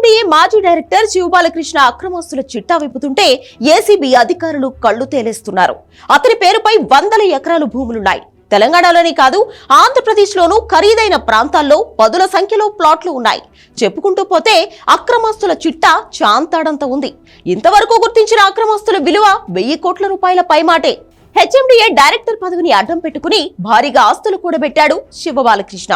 HMDA మాజీ director Shiva Balakrishna అక్రమస్తుల చిట్టా విప్పుతుంటే ACB అధికారులు కళ్ళు తేలేస్తున్నారు. అతని పేరుపై వందల ఎకరాలు భూములున్నాయి. తెలంగాణలోనే కాదు ఆంధ్రప్రదేశ్లోనూ ఖరీదైన ప్రాంతాల్లో పదుల సంఖ్యలో ప్లాట్లు ఉన్నాయి. చెప్పుకుంటూ పోతే అక్రమస్తుల చిట్టా చాంతాడంత ఉంది. ఇంతవరకు గుర్తించిన అక్రమస్తుల విలువ వెయ్యి కోట్ల రూపాయల పైమాటే. హెచ్ఎండిఏ డైరెక్టర్ పదవిని అడ్డం పెట్టుకుని భారీగా ఆస్తులు కూడబెట్టాడు శివబాలకృష్ణ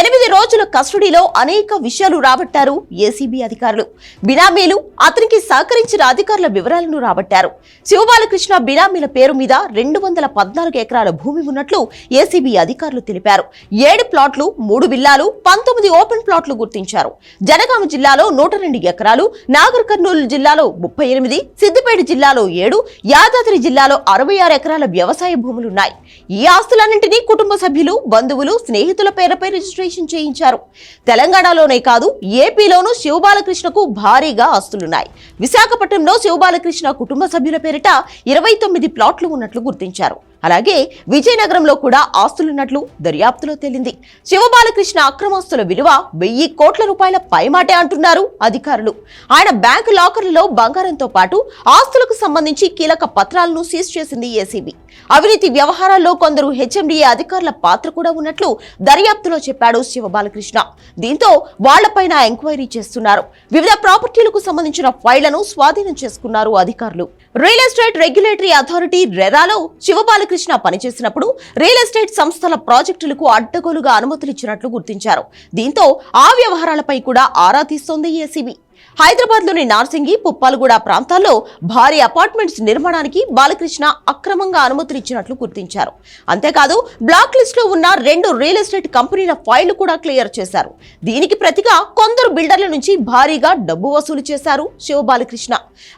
ఎనిమిది రోజుల కస్టడీలో అనేక విషయాలు రాబట్టారు ఏసీబీ అధికారులు. బినామీలు అతనికి సహకరించిన అధికారుల వివరాలను రాబట్టారు. శివబాలకృష్ణ బినామీల పేరు మీద రెండు వందల పద్నాలుగు ఎకరాల భూమి ఉన్నట్లు ఏసీబీ అధికారులు తెలిపారు. ఏడు ప్లాట్లు మూడు విల్లాలు పంతొమ్మిది ఓపెన్ ప్లాట్లు గుర్తించారు. జనగామ జిల్లాలో నూట రెండు ఎకరాలు నాగర్ కర్నూలు జిల్లాలో ముప్పై ఎనిమిది సిద్దిపేట జిల్లాలో ఏడు యాదాద్రి జిల్లాలో అరవై ఆరు ఎకరాలు వ్యవసాయ భూములున్నాయి. ఈ ఆస్తులన్నింటినీ కుటుంబ సభ్యులు బంధువులు స్నేహితుల పేరుపై రిజిస్ట్రేషన్ చేయించారు. తెలంగాణలోనే కాదు ఏపీలోనూ శివబాలకృష్ణకు భారీగా ఆస్తులున్నాయి. విశాఖపట్నంలో శివబాలకృష్ణ కుటుంబ సభ్యుల పేరిట ఇరవై తొమ్మిది ప్లాట్లు ఉన్నట్లు గుర్తించారు. అలాగే విజయనగరంలో కూడా ఆస్తులున్నట్లు దర్యాప్తులో తేలింది. శివబాలకృష్ణ అక్రమాస్తుల విలువ వెయ్యి కోట్ల రూపాయల పైమాటే అంటున్నారు అధికారులు. ఆయన బ్యాంకు లాకర్లలో బంగారంతో పాటు ఆస్తులకు సంబంధించి కీలక పత్రాలను సీజ్ చేసింది ఏసీబీ. అవినీతి వ్యవహారాల్లో కొందరు హెచ్ఎండిఏ అధికారుల పాత్ర కూడా ఉన్నట్లు దర్యాప్తులో చెప్పాడు శివబాలకృష్ణ. దీంతో వాళ్ళపైన ఎంక్వైరీ చేస్తున్నారు. వివిధ ప్రాపర్టీలకు సంబంధించిన ఫైళ్ళను స్వాధీనం చేసుకున్నారు అధికారులు. రియల్ ఎస్టేట్ రెగ్యులేటరీ అథారిటీ రెరాలో శివబాలకృష్ణ పనిచేసినప్పుడు రియల్ ఎస్టేట్ సంస్థల ప్రాజెక్టులకు అడ్డగోలుగా అనుమతులు ఇచ్చినట్లు గుర్తించారు. దీంతో ఆ వ్యవహారాలపై కూడా ఆరా తీస్తోంది ఏసీబీ. హైదరాబాద్లోని నార్సింగి పుప్పాలగూడ ప్రాంతాల్లో భారీ అపార్ట్మెంట్స్ నిర్మాణానికి బాలకృష్ణ అక్రమంగా అనుమతులు ఇచ్చినట్లు గుర్తించారు. అంతేకాదు బ్లాక్ లిస్ట్లో ఉన్న రెండు రియల్ ఎస్టేట్ కంపెనీల ఫైళ్ళు కూడా క్లియర్ చేశారు. దీనికి ప్రతిగా కొందరు బిల్డర్ల నుంచి భారీగా డబ్బు వసూలు చేశారు శివ బాలకృష్ణ.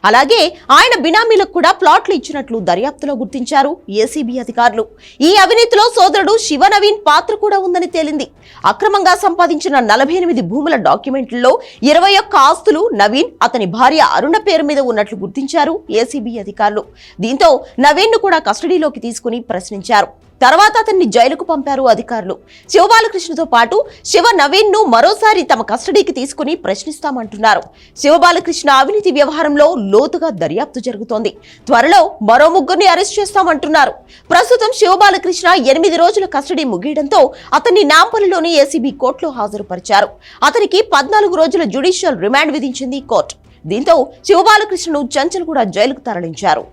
అలాగే ఆయన బినామీలకు కూడా ప్లాట్లు ఇచ్చినట్లు దర్యాప్తులో గుర్తించారు ఏసీబీ అధికారులు. ఈ అవినీతిలో సోదరుడు శివ నవీన్ పాత్ర కూడా ఉందని తేలింది. అక్రమంగా సంపాదించిన నలభై ఎనిమిది భూముల డాక్యుమెంట్లలో ఇరవై ఒక్క ఆస్తులు నవీన్ అతని భార్య అరుణ పేరు మీద ఉన్నట్లు గుర్తించారు ఏసీబీ అధికారులు. దీంతో నవీన్ను కూడా కస్టడీలోకి తీసుకుని ప్రశ్నించారు. తర్వాత అతన్ని జైలుకు పంపారు అధికారులు. శివబాలకృష్ణతో పాటు శివ నవీన్ను మరోసారి తమ కస్టడీకి తీసుకుని ప్రశ్నిస్తామంటున్నారు. శివబాలకృష్ణ అవినీతి వ్యవహారంలో లోతుగా దర్యాప్తు జరుగుతోంది. త్వరలో మరో ముగ్గురిని అరెస్ట్ చేస్తామంటున్నారు. ప్రస్తుతం శివబాలకృష్ణ ఎనిమిది రోజుల కస్టడీ ముగియడంతో అతన్ని నాంపల్లిలోని ఏసీబీ కోర్టులో హాజరుపరిచారు. అతనికి పద్నాలుగు రోజుల జ్యుడిషియల్ రిమాండ్ విధించింది కోర్టు. దీంతో శివబాలకృష్ణను చంచల్ కూడా జైలుకు తరలించారు.